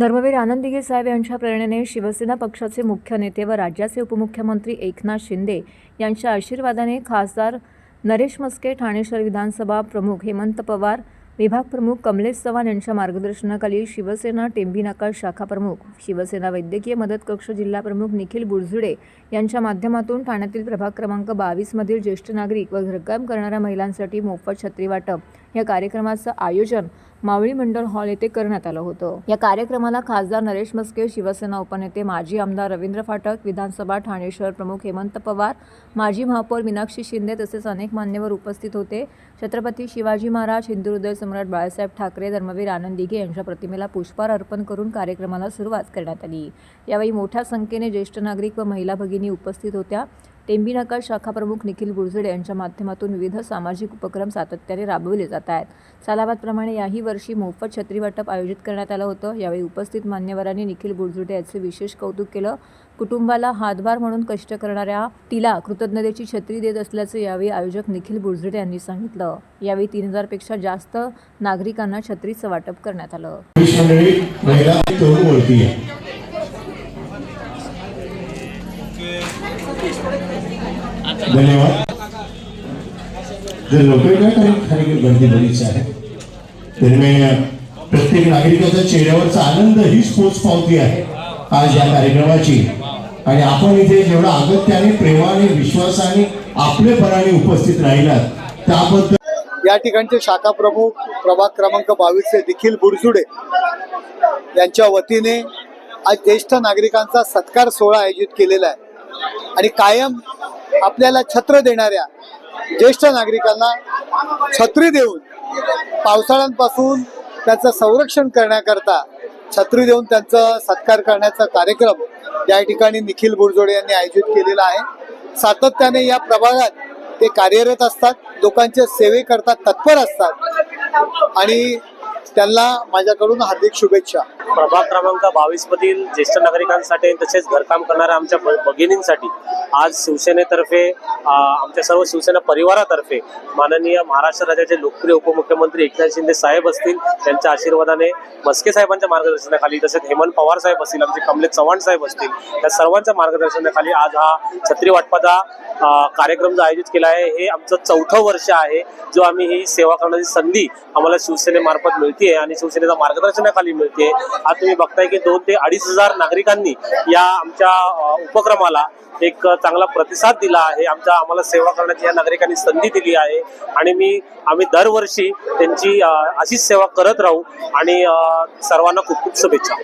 धर्मवीर आनंद साहेब यांच्या प्रेरणेने शिवसेना पक्षाचे मुख्य नेते व राज्याचे उपमुख्यमंत्री एकनाथ शिंदे यांच्या आशीर्वादाने खासदार नरेश मस्के ठाणे शहर विधानसभा प्रमुख हेमंत पवार विभाग प्रमुख कमलेश चव्हाण यांच्या मार्गदर्शनाखाली शिवसेना टेंबीनाकार शाखा प्रमुख शिवसेना वैद्यकीय मदत कक्ष जिल्हा प्रमुख निखिल बुरझुडे यांच्या माध्यमातून ठाण्यातील प्रभाग क्रमांक बावीसमधील ज्येष्ठ नागरिक व घरकाम करणाऱ्या महिलांसाठी मोफत छत्री वाटप या कार्यक्रमाचं आयोजन मावळी मंडळ हॉल येथे करण्यात आलं होतं. या कार्यक्रमाला खासदार नरेश मस्के शिवसेना उपनेते माजी आमदार रवींद्र फाटक विधानसभा ठाणे शहर प्रमुख हेमंत पवार माजी महापौर मीनाक्षी शिंदे तसेच अनेक मान्यवर उपस्थित होते. छत्रपती शिवाजी महाराज हिंदू हृदय सम्राट बाळासाहेब ठाकरे धर्मवीर आनंद दिघे यांच्या प्रतिमेला पुष्पहार अर्पण करून कार्यक्रमाला सुरुवात करण्यात आली. यावेळी मोठ्या संख्येने ज्येष्ठ नागरिक व महिला भगिनी उपस्थित होत्या. टेंबी नाका शाखा प्रमुख निखिल गुरजडे यांच्या माध्यमातून विविध सामाजिक उपक्रम सातत्याने राबवले जात आहेत. सालाबादप्रमाणे याही वर्षी मोफत छत्री वाटप आयोजित करण्यात आलं होतं. यावेळी उपस्थित मान्यवरांनी निखिल बुरझुडे याचे विशेष कौतुक केलं. कुटुंबाला हातभार म्हणून कष्ट करणाऱ्या तिला कृतज्ञतेची छत्री देत असल्याचं यावेळी आयोजक निखिल बुरझुडे यांनी सांगितलं. यावेळी तीन हजारपेक्षा जास्त नागरिकांना छत्रीचं वाटप करण्यात आलं पुरुष मंडळी महिला तरुण वळती आहे धन्यवाद. जे लोकांना गर्दी बरीच आहे. दरम्यान प्रत्येक नागरिकाच्या चेहऱ्यावरचा आनंद हीच पोच पावती आहे. आज या कार्यक्रमाची. आणि आपण इथे जेवढा अगत्याने प्रेमाने विश्वासाने आपलेपणाने उपस्थित राहिलात त्याबद्दल या ठिकाणचे शाखा प्रमुख प्रभाग क्रमांक बावीसचे निखिल बुरजुडे यांच्या वतीने आज ज्येष्ठ नागरिकांचा सत्कार सोहळा आयोजित केलेला आहे. आणि कायम आपल्याला छत्र देणाऱ्या ज्येष्ठ नागरिकांना छत्री देऊन पावसाळ्यांपासून त्याचं संरक्षण करण्याकरता छत्री देऊन त्यांचा सत्कार करण्याचा कार्यक्रम या ठिकाणी निखिल बुरजोडे यांनी आयोजित केलेला आहे. सातत्याने या प्रभागात ते कार्यरत असतात लोकांच्या सेवेकरता तत्पर असतात. आणि त्यांना माझ्याकडून हार्दिक शुभेच्छा. प्रभाग क्रमांक बावीस मधील ज्येष्ठ नागरिकांसाठी तसेच घरकाम करणाऱ्या आमच्या भगिनींसाठी आज शिवसेनेतर्फे आमच्या सर्व शिवसेना परिवारातर्फे माननीय महाराष्ट्र राज्याचे लोकप्रिय उपमुख्यमंत्री एकनाथ शिंदे साहेब असतील त्यांच्या आशीर्वादाने मस्के साहेबांच्या मार्गदर्शनाखाली तसेच हेमंत पवार साहेब असतील आमचे कमलेश चव्हाण साहेब असतील त्या सर्वांच्या मार्गदर्शनाखाली आज हा छत्री वाटपाचा कार्यक्रम जो आयोजित केला आहे हे आमचं चौथं वर्ष आहे जो आम्ही ही सेवा करण्याची संधी आम्हाला शिवसेनेमार्फत मिळते मिळते आणि शिवसेनेच्या मार्गदर्शनाखाली मिळते आज तुम्ही बघताय की दोन ते अडीच हजार नागरिकांनी या आमच्या उपक्रमाला एक चांगला प्रतिसाद दिला आहे. आमच्या आम्हाला सेवा करण्याची या नागरिकांनी संधी दिली आहे. आणि मी आम्ही दरवर्षी त्यांची अशीच सेवा करत राहू. आणि सर्वांना खूप खूप शुभेच्छा.